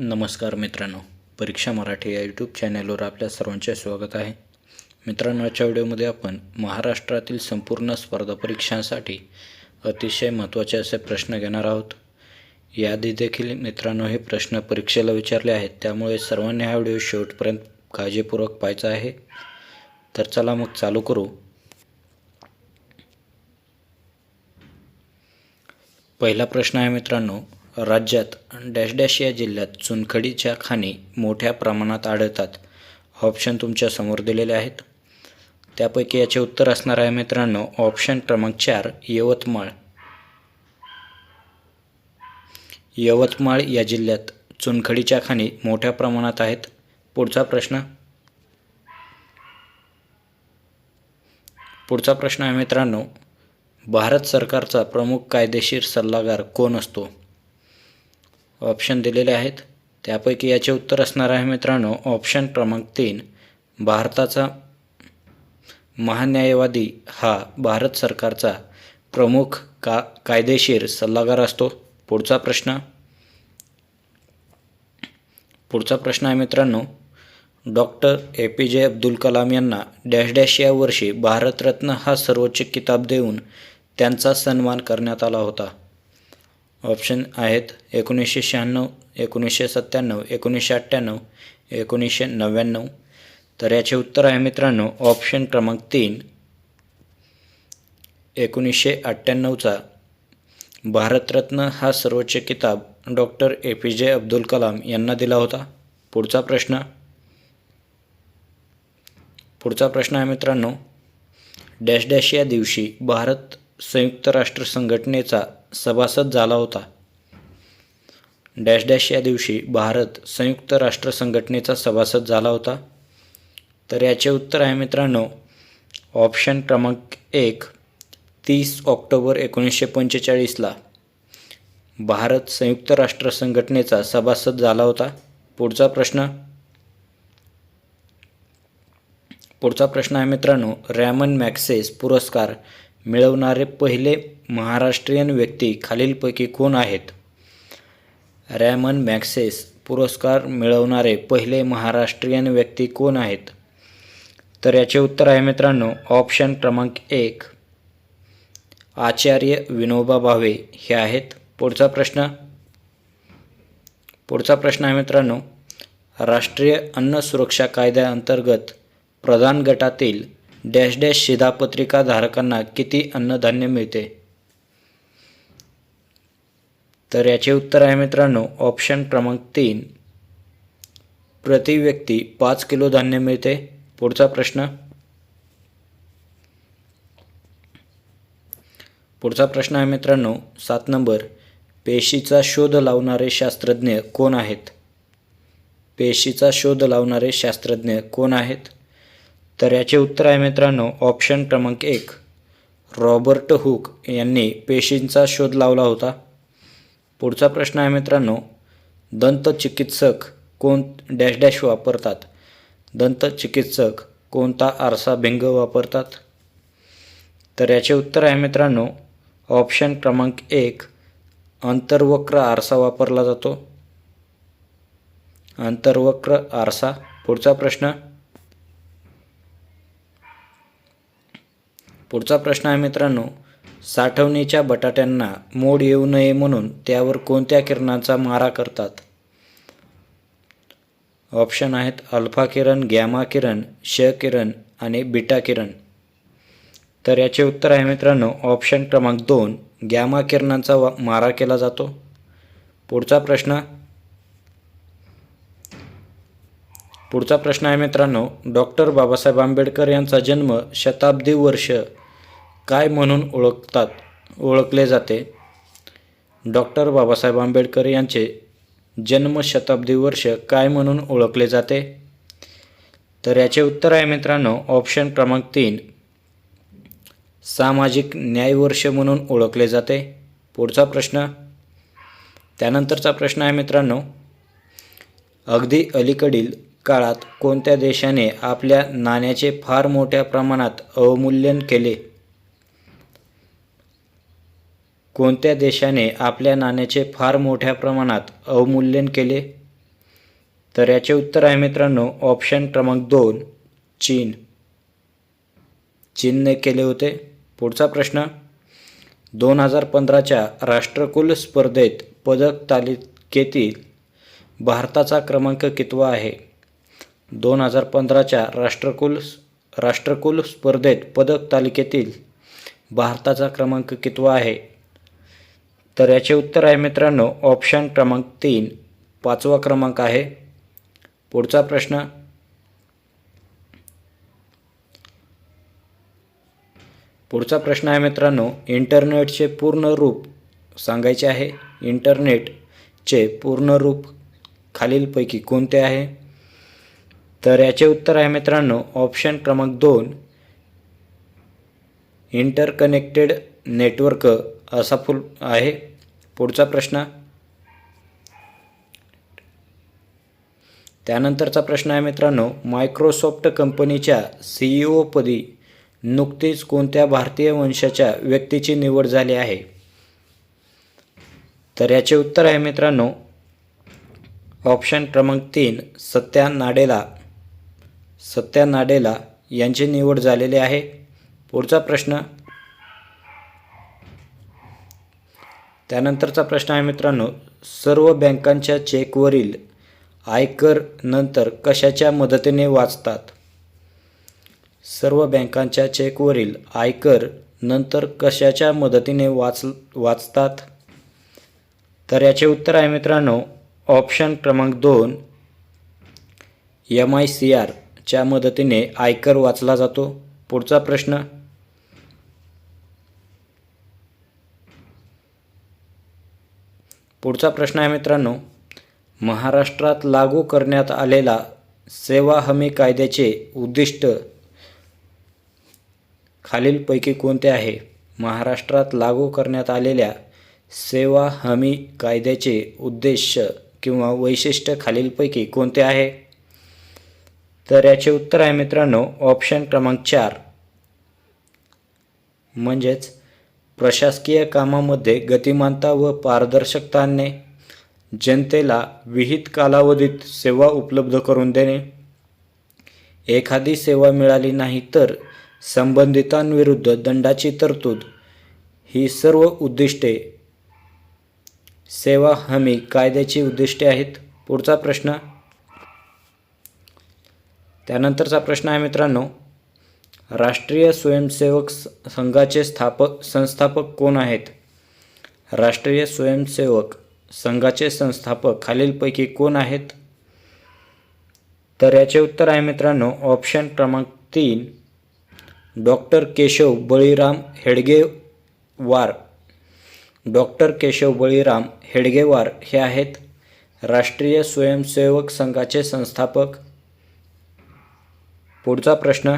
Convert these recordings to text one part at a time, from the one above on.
नमस्कार मित्रांनो. परीक्षा मराठी या यूट्यूब चॅनलवर आपल्या सर्वांचे स्वागत आहे. मित्रांनो आजच्या व्हिडिओमध्ये आपण महाराष्ट्रातील संपूर्ण स्पर्धा परीक्षांसाठी अतिशय महत्त्वाचे असे प्रश्न घेणार आहोत. याआधी देखील मित्रांनो हे प्रश्न परीक्षेला विचारले आहेत. त्यामुळे सर्वांनी हा व्हिडिओ शेवटपर्यंत काळजीपूर्वक पाहायचा आहे. तर चला मग चालू करू. पहिला प्रश्न आहे मित्रांनो राज्यात डॅश डॅश या जिल्ह्यात चुनखडीच्या खाणी मोठ्या प्रमाणात आढळतात. ऑप्शन तुमच्यासमोर दिलेले आहेत. त्यापैकी याचे उत्तर असणार आहे मित्रांनो ऑप्शन क्रमांक चार यवतमाळ. यवतमाळ या जिल्ह्यात चुनखडीच्या खाणी मोठ्या प्रमाणात आहेत. पुढचा प्रश्न. पुढचा प्रश्न आहे मित्रांनो भारत सरकारचा प्रमुख कायदेशीर सल्लागार कोण असतो? ऑप्शन दिलेले आहेत. त्यापैकी याचे उत्तर असणार आहे मित्रांनो ऑप्शन क्रमांक तीन भारताचा महान्यायवादी हा भारत सरकारचा प्रमुख का कायदेशीर सल्लागार असतो. पुढचा प्रश्न. पुढचा प्रश्न आहे मित्रांनो डॉक्टर ए पी जे अब्दुल कलाम यांना डॅश डॅश या वर्षी भारतरत्न हा सर्वोच्च किताब देऊन त्यांचा सन्मान करण्यात आला होता. ऑप्शन आहेत एकोणीसशे शहाण्णव एकोणीसशे सत्त्याण्णव एकोणीसशे अठ्ठ्याण्णव एकोणीसशे नव्याण्णव. तर याचे उत्तर आहे मित्रांनो ऑप्शन क्रमांक तीन एकोणीसशे अठ्ठ्याण्णवचा भारतरत्न हा सर्वोच्च किताब डॉक्टर ए. पी. जे. अब्दुल कलाम यांना दिला होता. पुढचा प्रश्न. पुढचा प्रश्न आहे मित्रांनो डॅश डॅश या दिवशी भारत संयुक्त राष्ट्र संघटनेचा सभासद झाला होता. डॅश डॅश या दिवशी भारत संयुक्त राष्ट्र संघटनेचा सभासद झाला होता. तर याचे उत्तर आहे मित्रांनो ऑप्शन क्रमांक एक तीस ऑक्टोबर एकोणीसशे पंचेचाळीसला भारत संयुक्त राष्ट्र संघटनेचा सभासद झाला होता. पुढचा प्रश्न. पुढचा प्रश्न आहे मित्रांनो रॅमन मॅक्सेस पुरस्कार मिळवणारे पहिले महाराष्ट्रीयन व्यक्ती खालीलपैकी कोण आहेत? रॅमन मॅक्सेस पुरस्कार मिळवणारे पहिले महाराष्ट्रीयन व्यक्ती कोण आहेत? तर याचे उत्तर आहे मित्रांनो ऑप्शन क्रमांक एक. आचार्य विनोबा भावे हे आहेत. पुढचा प्रश्न. पुढचा प्रश्न आहे मित्रांनो राष्ट्रीय अन्न सुरक्षा कायद्याअंतर्गत प्रधान गटातील डॅश डॅश शिधापत्रिका धारकांना किती अन्नधान्य मिळते? तर याचे उत्तर आहे मित्रांनो ऑप्शन क्रमांक तीन. प्रति व्यक्ती पाच किलो धान्य मिळते? पुढचा प्रश्न. पुढचा प्रश्न आहे मित्रांनो सात नंबर. पेशीचा शोध लावणारे शास्त्रज्ञ कोण आहेत? पेशीचा शोध लावणारे शास्त्रज्ञ कोण आहेत? तर याचे उत्तर आहे मित्रांनो ऑप्शन क्रमांक एक. रॉबर्ट हुक यांनी पेशींचा शोध लावला होता. पुढचा प्रश्न आहे मित्रांनो दंतचिकित्सक कोण डॅश डॅश वापरतात? दंतचिकित्सक कोणता आरसा भिंग वापरतात? तर याचे उत्तर आहे मित्रांनो ऑप्शन क्रमांक एक अंतर्वक्र आरसा वापरला जातो. अंतर्वक्र आरसा. पुढचा प्रश्न पुढचा प्रश्न आहे मित्रांनो साठवणीच्या बटाट्यांना मोड येऊ नये म्हणून त्यावर कोणत्या किरणांचा मारा करतात? ऑप्शन आहेत अल्फा किरण गॅमा किरण श किरण आणि बीटा किरण. तर याचे उत्तर आहे मित्रांनो ऑप्शन क्रमांक दोन गॅमा किरणांचा वा मारा केला जातो. पुढचा प्रश्न पुढचा प्रश्न आहे मित्रांनो डॉक्टर बाबासाहेब आंबेडकर यांचा जन्म शताब्दी वर्ष काय म्हणून ओळखतात ओळखले जाते? डॉक्टर बाबासाहेब आंबेडकर यांचे जन्मशताब्दी वर्ष काय म्हणून ओळखले जाते? तर याचे उत्तर आहे मित्रांनो ऑप्शन क्रमांक तीन. सामाजिक न्याय वर्ष म्हणून ओळखले जाते. पुढचा प्रश्न. त्यानंतरचा प्रश्न आहे मित्रांनो अगदी अलीकडील काळात कोणत्या देशाने आपल्या नाण्याचे फार मोठ्या प्रमाणात अवमूल्यन केले? कोणत्या देशाने आपल्या नाण्याचे फार मोठ्या प्रमाणात अवमूल्यन केले? तर याचे उत्तर आहे मित्रांनो ऑप्शन क्रमांक दोन चीन. चीनने केले होते. पुढचा प्रश्न दोन हजार पंधराच्या राष्ट्रकुल स्पर्धेत पदक तालिकेतील भारताचा क्रमांक कितवा आहे? दोन हजार पंधराच्या राष्ट्रकुल राष्ट्रकुल स्पर्धेत पदक तालिकेतील भारताचा क्रमांक कितवा आहे? तर याचे उत्तर आहे मित्रांनो ऑप्शन क्रमांक तीन पाचवा क्रमांक आहे. पुढचा प्रश्न. पुढचा प्रश्न आहे मित्रांनो इंटरनेटचे पूर्ण रूप सांगायचे आहे. इंटरनेटचे पूर्ण रूप खालीलपैकी कोणते आहे? तर याचे उत्तर आहे मित्रांनो ऑप्शन क्रमांक दोन इंटरकनेक्टेड नेटवर्क असा फुल आहे. पुढचा प्रश्न. त्यानंतरचा प्रश्न आहे मित्रांनो मायक्रोसॉफ्ट कंपनीच्या सी ई ओपदी नुकतीच कोणत्या भारतीय वंशाच्या व्यक्तीची निवड झाली आहे? तर याचे उत्तर आहे मित्रांनो ऑप्शन क्रमांक तीन सत्या नाडेला सत्या नाडेला यांची निवड झालेली आहे. पुढचा प्रश्न त्यानंतरचा प्रश्न आहे मित्रांनो सर्व बँकांच्या चेकवरील आयकर नंतर कशाच्या मदतीने वाचतात? सर्व बँकांच्या चेकवरील आयकर नंतर कशाच्या मदतीने वाच वाचतात? तर याचे उत्तर आहे मित्रांनो ऑप्शन क्रमांक दोन एम आय सी आरच्या मदतीने आयकर वाचला जातो. पुढचा प्रश्न पुढचा प्रश्न आहे मित्रांनो महाराष्ट्रात लागू करण्यात आलेला सेवा हमी कायद्याचे उद्दिष्ट खालीलपैकी कोणते आहे? महाराष्ट्रात लागू करण्यात आलेल्या सेवा हमी कायद्याचे उद्देश किंवा वैशिष्ट्य खालीलपैकी कोणते आहे? तर याचे उत्तर आहे मित्रांनो ऑप्शन क्रमांक चार. म्हणजेच प्रशासकीय कामामध्ये गतिमानता व पारदर्शकता आणणे जनतेला विहित कालावधीत सेवा उपलब्ध करून देणे. एखादी सेवा मिळाली नाही तर संबंधितांविरुद्ध दंडाची तरतूद. ही सर्व उद्दिष्टे सेवा हमी कायद्याची उद्दिष्टे आहेत. पुढचा प्रश्न. त्यानंतरचा प्रश्न आहे मित्रांनो राष्ट्रीय स्वयंसेवक स- संघाचे स्थापक संस्थापक कोण आहेत? राष्ट्रीय स्वयंसेवक संघाचे संस्थापक खालीलपैकी कोण आहेत? तर याचे उत्तर आहे मित्रांनो ऑप्शन क्रमांक तीन डॉक्टर केशव बळीराम हेडगेवार. डॉक्टर केशव बळीराम हेडगेवार हे आहेत राष्ट्रीय स्वयंसेवक संघाचे संस्थापक. पुढचा प्रश्न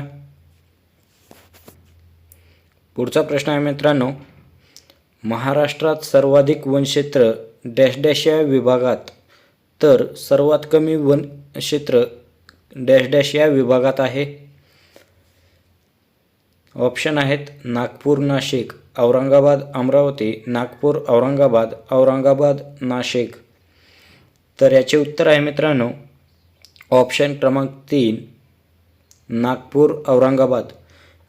पुढचा प्रश्न आहे मित्रांनो महाराष्ट्रात सर्वाधिक वनक्षेत्र डॅश डॅश या विभागात तर सर्वात कमी वन क्षेत्र डॅश डॅश या विभागात आहे. ऑप्शन आहेत नागपूर नाशिक औरंगाबाद अमरावती नागपूर औरंगाबाद औरंगाबाद नाशिक. तर याचे उत्तर आहे मित्रांनो ऑप्शन क्रमांक तीन नागपूर औरंगाबाद.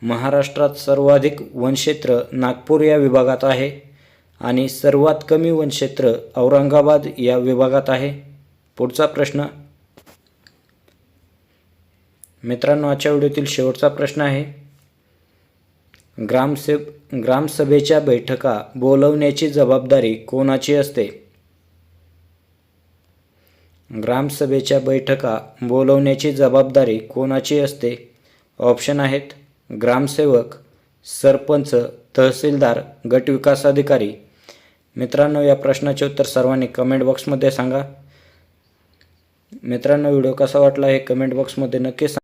महाराष्ट्रात सर्वाधिक वनक्षेत्र नागपूर या विभागात आहे आणि सर्वात कमी वनक्षेत्र औरंगाबाद या विभागात आहे. पुढचा प्रश्न. मित्रांनो आजच्या व्हिडिओतील शेवटचा प्रश्न आहे. ग्रामसे ग्रामसभेच्या बैठका बोलवण्याची जबाबदारी कोणाची असते? ग्रामसभेच्या बैठका बोलवण्याची जबाबदारी कोणाची असते? ऑप्शन आहेत. ग्रामसेवक सरपंच तहसीलदार गट विकास अधिकारी. मित्रांनो या प्रश्नाचे उत्तर सर्वांनी कमेंट बॉक्समध्ये सांगा. मित्रांनो व्हिडिओ कसा वाटला हे कमेंट बॉक्समध्ये नक्की सांगा.